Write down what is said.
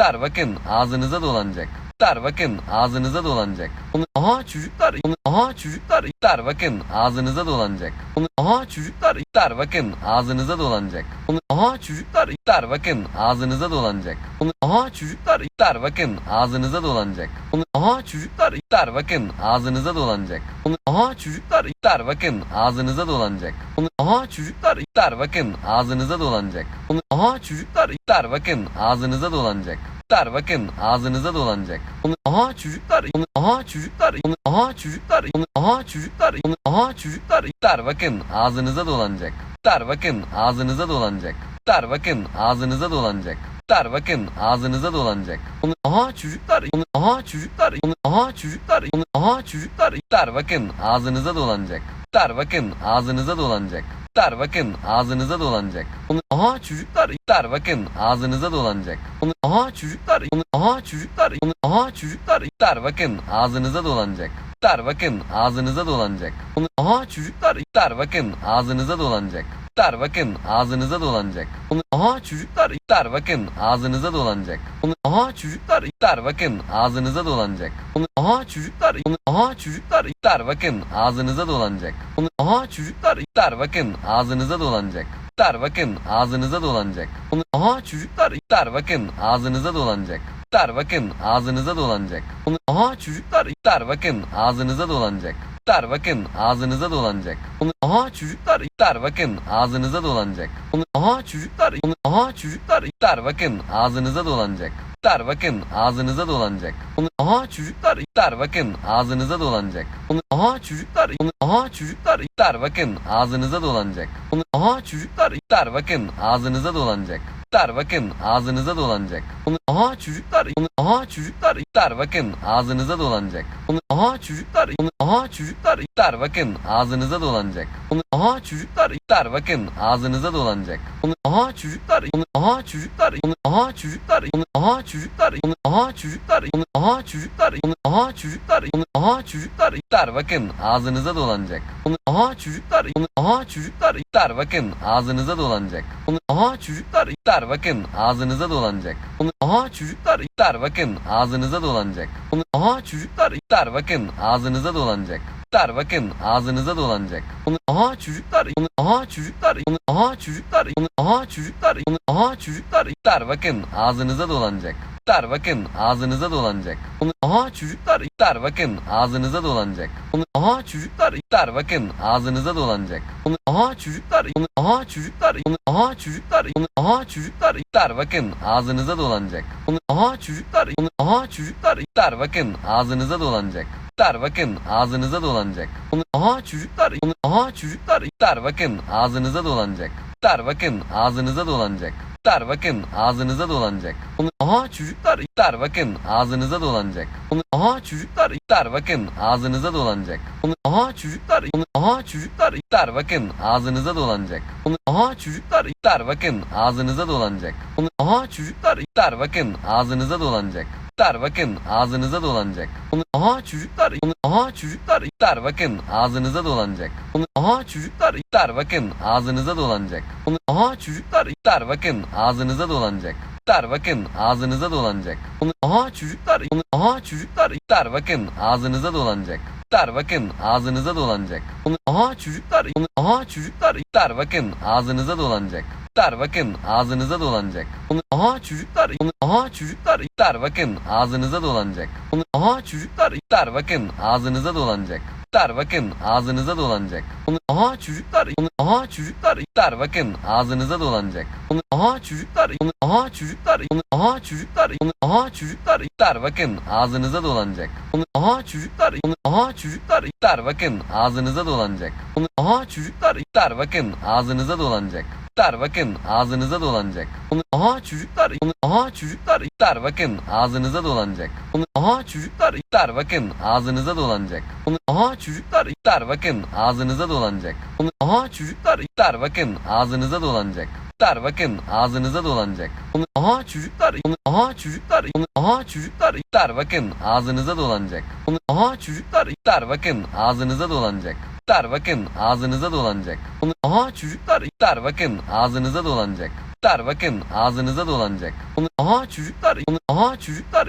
Çocuklar bakın ağzınıza dolanacak. Çocuklar bakın ağzınıza dolanacak. Onu, aha çocuklar, onu, aha çocuklar, çocuklar bakın ağzınıza dolanacak. Onu, aha çocuklar, çocuklar bakın ağzınıza dolanacak. Onu, aha çocuklar, çocuklar bakın ağzınıza dolanacak. Onu, aha çocuklar, çocuklar bakın ağzınıza dolanacak. Onu, aha çocuklar, çocuklar bakın ağzınıza dolanacak. Onu, aha çocuklar, çocuklar bakın ağzınıza dolanacak. Onu, aha çocuklar, çocuklar bakın ağzınıza dolanacak. Onu, aha çocuklar, çocuklar bakın ağzınıza dolanacak. Çocuklar bakın ağzınıza dolanacak. Onu, aha çocuklar, onu, aha çocuklar, onu, aha çocuklar, onu, aha çocuklar, onu, aha çocuklar, çocuklar bakın ağzınıza dolanacak. Çocuklar bakın ağzınıza dolanacak. Çocuklar bakın ağzınıza dolanacak. Çocuklar bakın ağzınıza dolanacak. Onu, aha çocuklar, onu, aha çocuklar, onu, aha çocuklar, onu, aha çocuklar, çocuklar bakın ağzınıza dolanacak. Çocuklar bakın ağzınıza dolanacak. Çocuklar bakın ağzınıza dolanacak. Onu, aha çocuklar, çocuklar bakın ağzınıza dolanacak. Onu, aha çocuklar, onu, aha çocuklar, onu, aha çocuklar, çocuklar bakın ağzınıza dolanacak. Çocuklar bakın ağzınıza dolanacak. Onu, aha çocuklar, çocuklar bakın ağzınıza dolanacak. Çocuklar bakın ağzınıza dolanacak. Onu, aha çocuklar, çocuklar bakın ağzınıza dolanacak. Onu, aha çocuklar, çocuklar bakın ağzınıza dolanacak. Onu, aha çocuklar, onu, aha çocuklar, çocuklar bakın ağzınıza dolanacak. Onu, aha çocuklar, çocuklar bakın ağzınıza dolanacak. Çocuklar bakın ağzınıza dolanacak. Onu, aha çocuklar, çocuklar bakın ağzınıza dolanacak. Çocuklar bakın ağzınıza dolanacak. Onu, aha çocuklar, çocuklar bakın ağzınıza dolanacak. Çocuklar bakın ağzınıza dolanacak. Onu, aha çocuklar, çocuklar bakın ağzınıza dolanacak. Onu, aha çocuklar, onu, aha çocuklar, çocuklar bakın ağzınıza dolanacak. Çocuklar bakın ağzınıza dolanacak. Onu, aha çocuklar, çocuklar bakın ağzınıza dolanacak. Onu, aha çocuklar, onu, aha çocuklar, çocuklar bakın ağzınıza dolanacak. Onu, aha çocuklar, çocuklar bakın ağzınıza dolanacak. Çocuklar bakın ağzınıza dolanacak. Onu, aha çocuklar, onu, aha çocuklar, çocuklar bakın ağzınıza dolanacak. Onu, aha çocuklar, onu, aha çocuklar, çocuklar bakın ağzınıza dolanacak. Onu, aha çocuklar, çocuklar bakın ağzınıza dolanacak. Onu, aha çocuklar, onu, aha çocuklar, onu, aha çocuklar, onu, aha çocuklar, onu, aha çocuklar, onu, aha çocuklar, onu, aha çocuklar, onu, aha çocuklar, çocuklar bakın ağzınıza dolanacak. Onu, aha çocuklar, onu, aha çocuklar, çocuklar bakın ağzınıza dolanacak. Onu, aha çocuklar, çocuklar bakın ağzınıza dolanacak. Onu, aha çocuklar, çocuklar bakın ağzınıza dolanacak. Onu, aha çocuklar, çocuklar bakın ağzınıza dolanacak. Çocuklar bakın ağzınıza dolanacak. Onu, aha çocuklar, onu, aha çocuklar, onu, aha çocuklar, onu, aha çocuklar, onu, aha çocuklar, çocuklar bakın ağzınıza dolanacak. Çocuklar bakın ağzınıza dolanacak. Onu, aha çocuklar, çocuklar bakın ağzınıza dolanacak. Onu, aha çocuklar, çocuklar bakın ağzınıza dolanacak. Onu, aha çocuklar, onu, aha çocuklar, onu, aha çocuklar, onu, aha çocuklar, çocuklar bakın ağzınıza dolanacak. Onu, aha çocuklar, onu, aha çocuklar, çocuklar bakın ağzınıza dolanacak. Çocuklar bakın ağzınıza dolanacak. Aha çocuklar, aha çocuklar, çocuklar bakın ağzınıza dolanacak. Çocuklar bakın ağzınıza dolanacak. Çocuklar bakın ağzınıza dolanacak. Aha çocuklar, çocuklar bakın ağzınıza dolanacak. Aha çocuklar, çocuklar bakın ağzınıza dolanacak. Aha çocuklar, aha çocuklar, çocuklar bakın ağzınıza dolanacak. Aha çocuklar, çocuklar bakın ağzınıza dolanacak. Aha çocuklar, çocuklar bakın ağzınıza dolanacak. Çocuklar bakın ağzınıza dolanacak. Onu, aha çocuklar, onu, aha çocuklar, çocuklar bakın ağzınıza dolanacak. Onu, aha çocuklar, çocuklar bakın ağzınıza dolanacak. Onu, aha çocuklar, çocuklar bakın ağzınıza dolanacak. Çocuklar bakın ağzınıza dolanacak. Onu, aha çocuklar, onu, aha çocuklar, çocuklar bakın ağzınıza dolanacak. Çocuklar bakın ağzınıza dolanacak. Onu, aha çocuklar, onu, aha çocuklar, çocuklar bakın ağzınıza dolanacak. Çocuklar bakın ağzınıza dolanacak. Onu, aha çocuklar, onu, aha çocuklar, çocuklar bakın ağzınıza dolanacak. Onu, aha çocuklar, çocuklar bakın ağzınıza dolanacak. Çocuklar bakın ağzınıza dolanacak. Onu, aha çocuklar, aha çocuklar, çocuklar bakın ağzınıza dolanacak. Aha çocuklar, aha çocuklar, aha çocuklar, aha çocuklar, çocuklar bakın ağzınıza dolanacak. Aha çocuklar, aha çocuklar, çocuklar bakın ağzınıza dolanacak. Aha çocuklar, çocuklar bakın ağzınıza dolanacak. Çocuklar bakın ağzınıza dolanacak. Aha çocuklar, aha çocuklar, çocuklar bakın ağzınıza dolanacak. Aha çocuklar, çocuklar bakın ağzınıza dolanacak. Aha çocuklar, çocuklar bakın ağzınıza dolanacak. Onu, aha çocuklar, bakın ağzınıza dolanacak. Çocuklar bakın ağzınıza dolanacak. Aha çocuklar, aha çocuklar, aha çocuklar, çocuklar bakın ağzınıza dolanacak. Aha çocuklar, çocuklar bakın ağzınıza dolanacak. Çocuklar bakın ağzınıza dolanacak. Aha çocuklar, çocuklar bakın ağzınıza dolanacak. Çocuklar bakın ağzınıza dolanacak. Aha çocuklar aha çocuklar